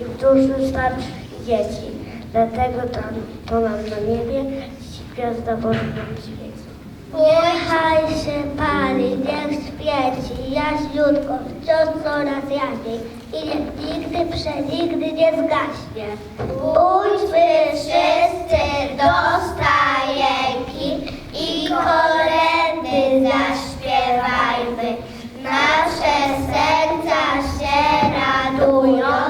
i duży stan dzieci. Dlatego tam, to nam na niebie gwiazda Boża nam świeci. Niechaj się pali, niech świeci, jaśniutko, wciąż coraz jaśniej i niech nigdy, przenigdy nie zgaśnie. Pójdźmy wszyscy do stajenki i kolendy zaśpiewajmy. Nasze serca się radują.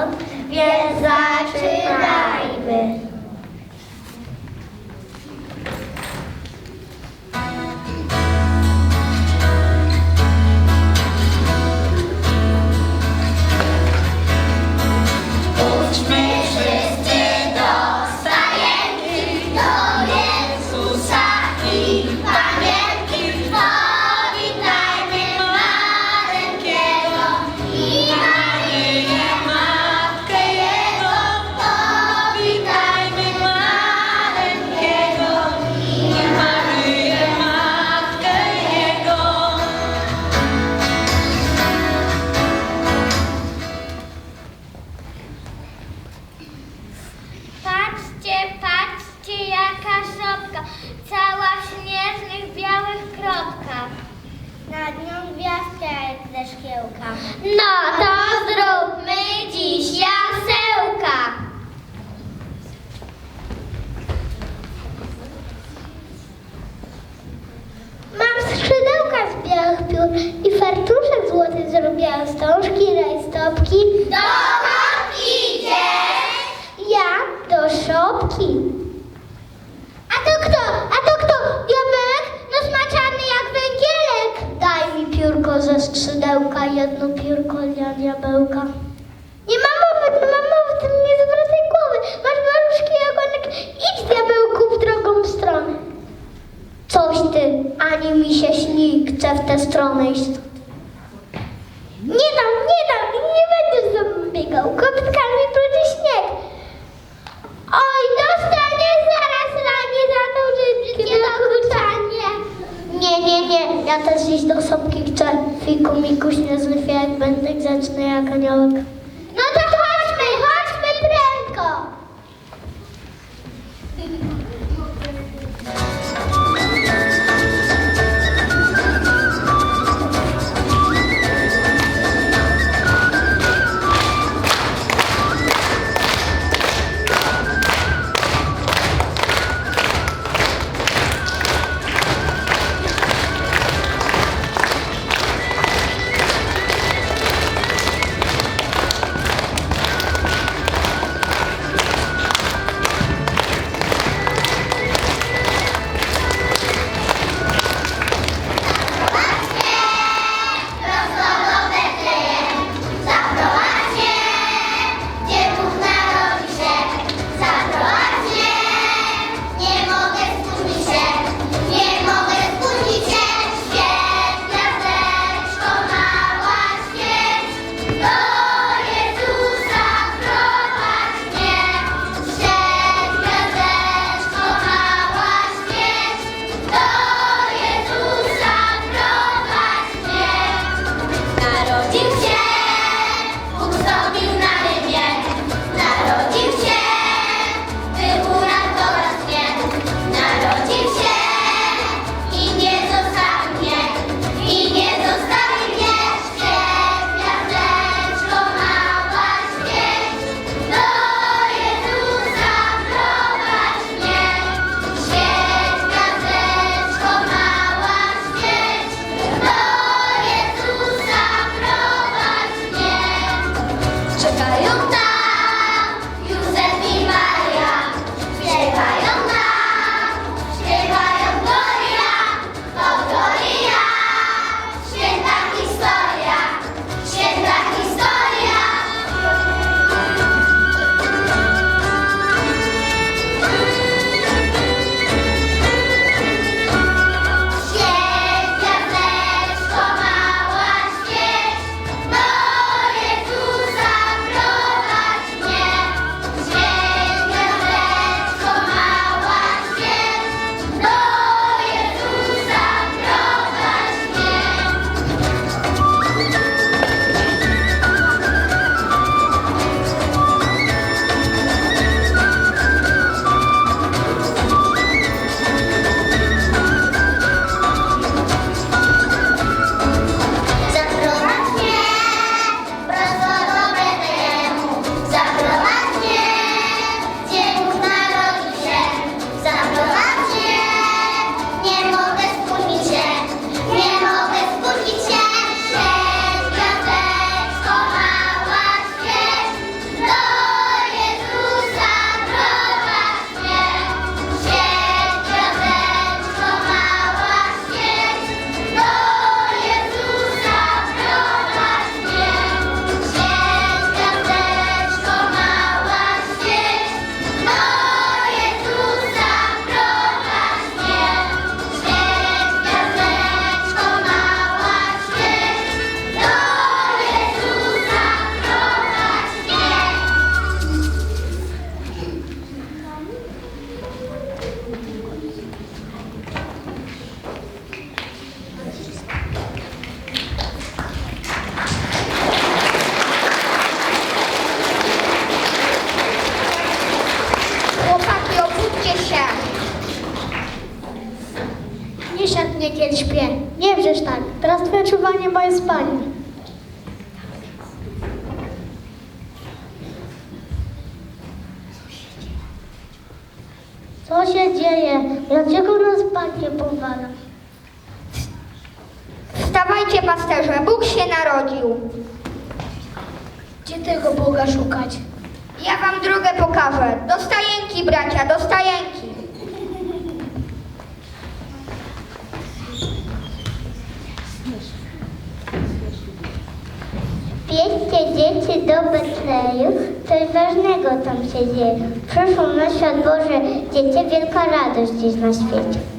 coś ważnego tam się dzieje. Przyszło na świat Boże dziecię, wielka radość dziś na świecie.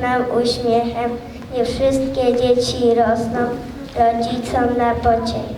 nam uśmiechem. Nie wszystkie dzieci rosną rodzicom na pociech.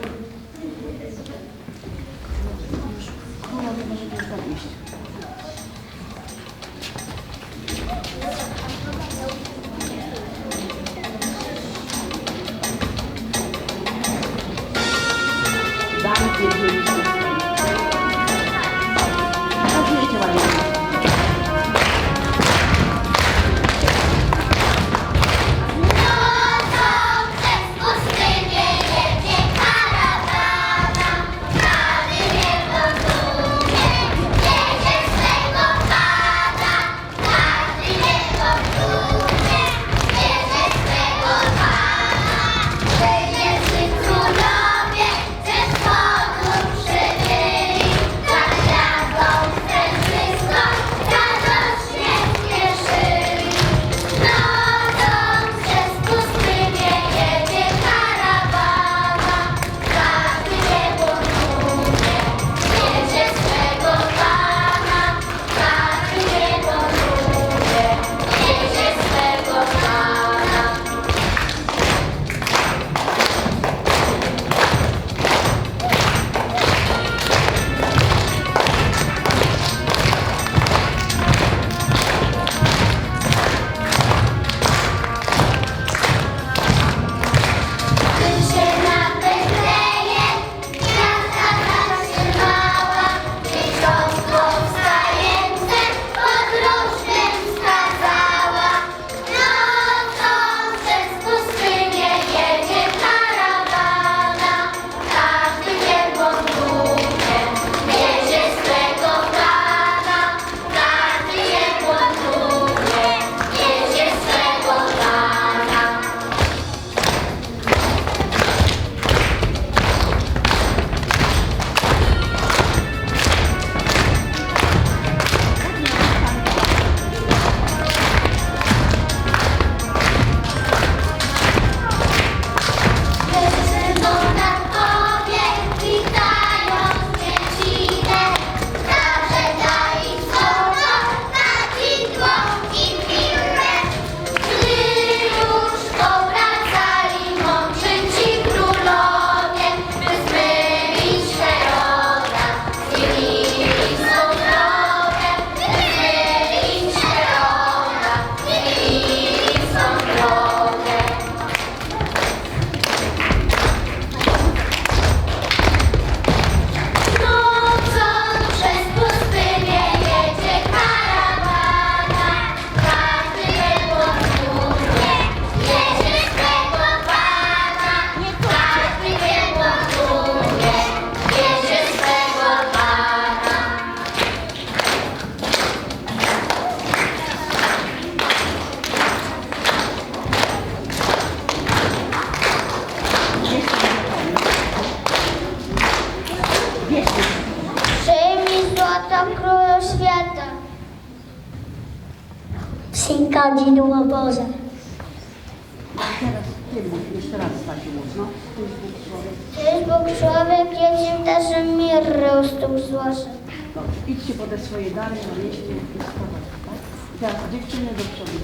człowiek dzieci też mir rósł złoży. No, idźcie po te swoje dary na liście i schować, tak? Teraz dziewczyny do przodu.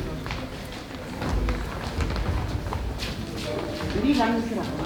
Liga mi zrawa.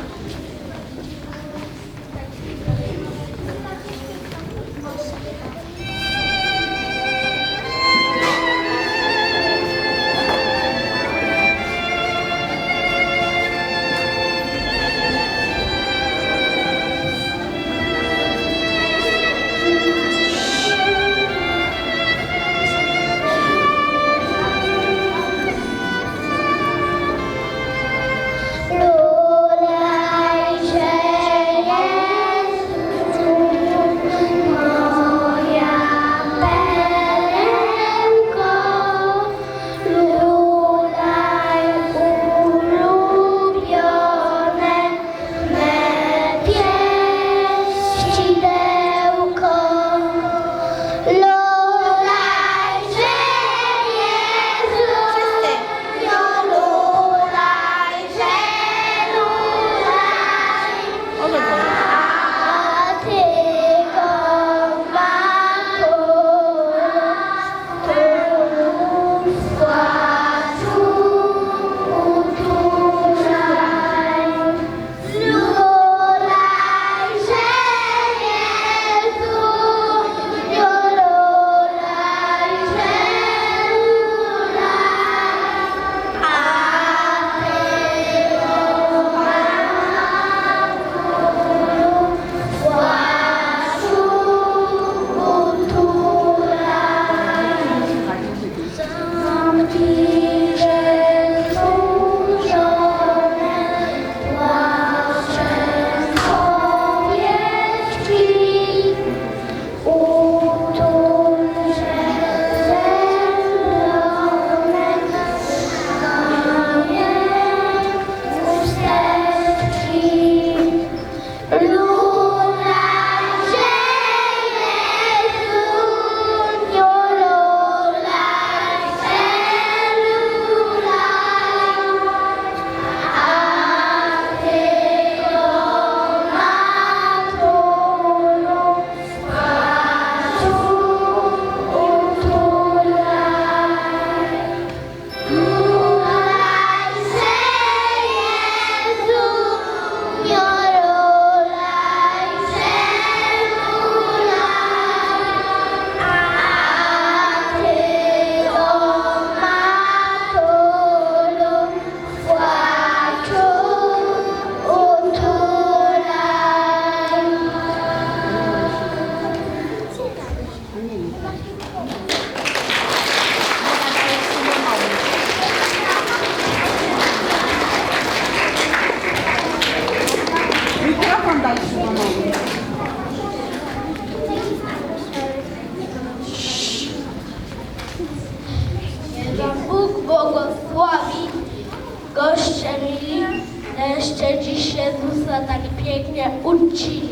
mnie uczyli.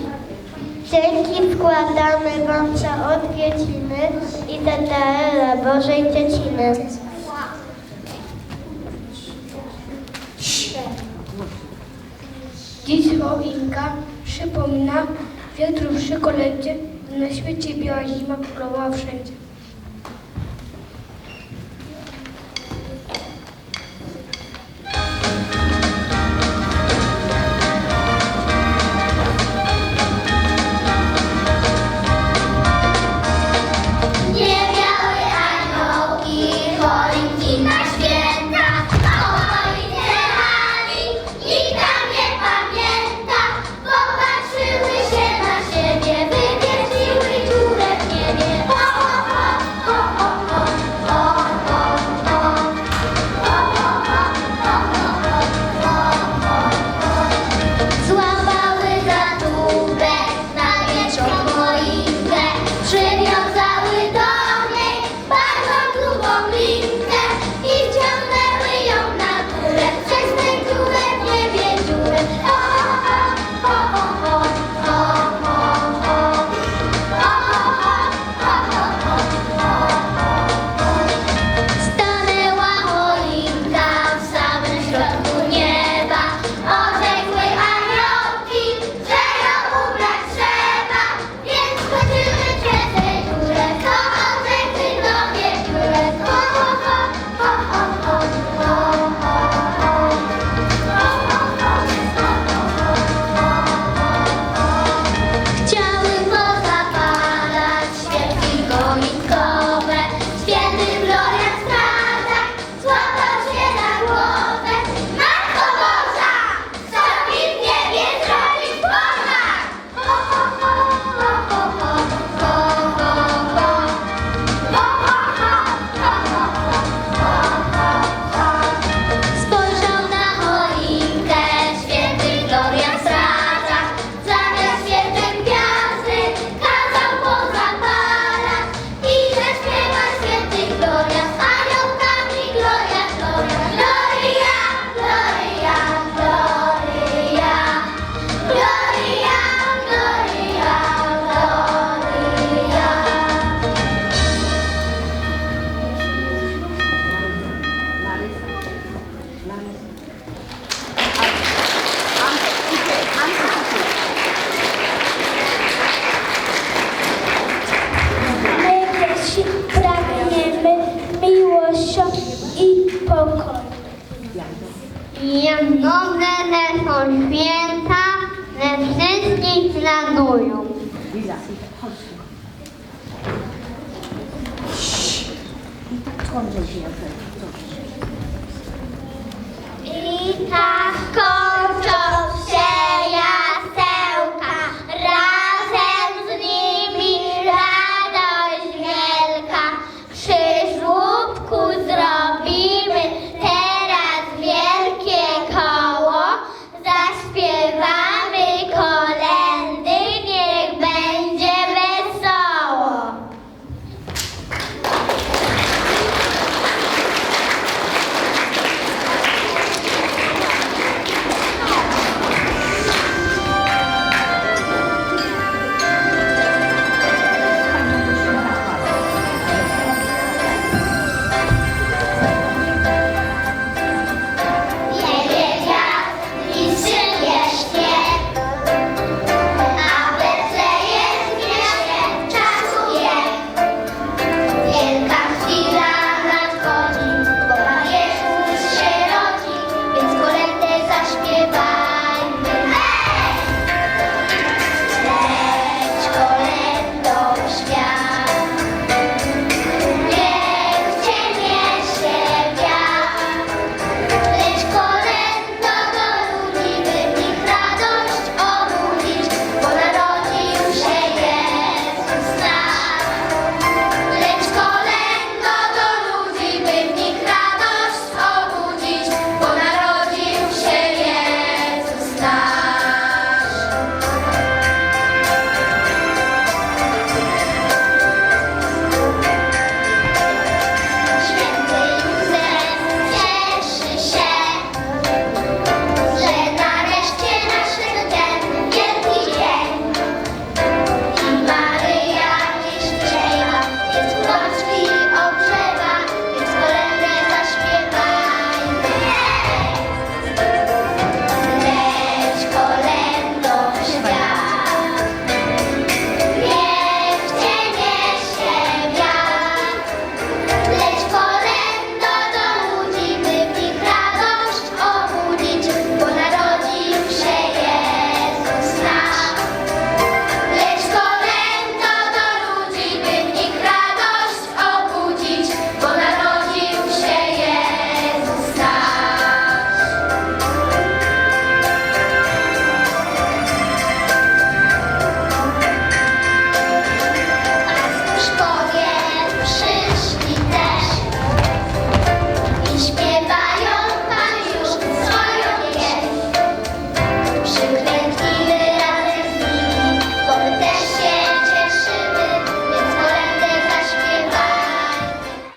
Dzięki składamy Wam za odwiedziny i za Teela Bożej Dzieciny. Dziś choinka przypomina wiatru przy kolędzie, na świecie biała zima królowała wszędzie.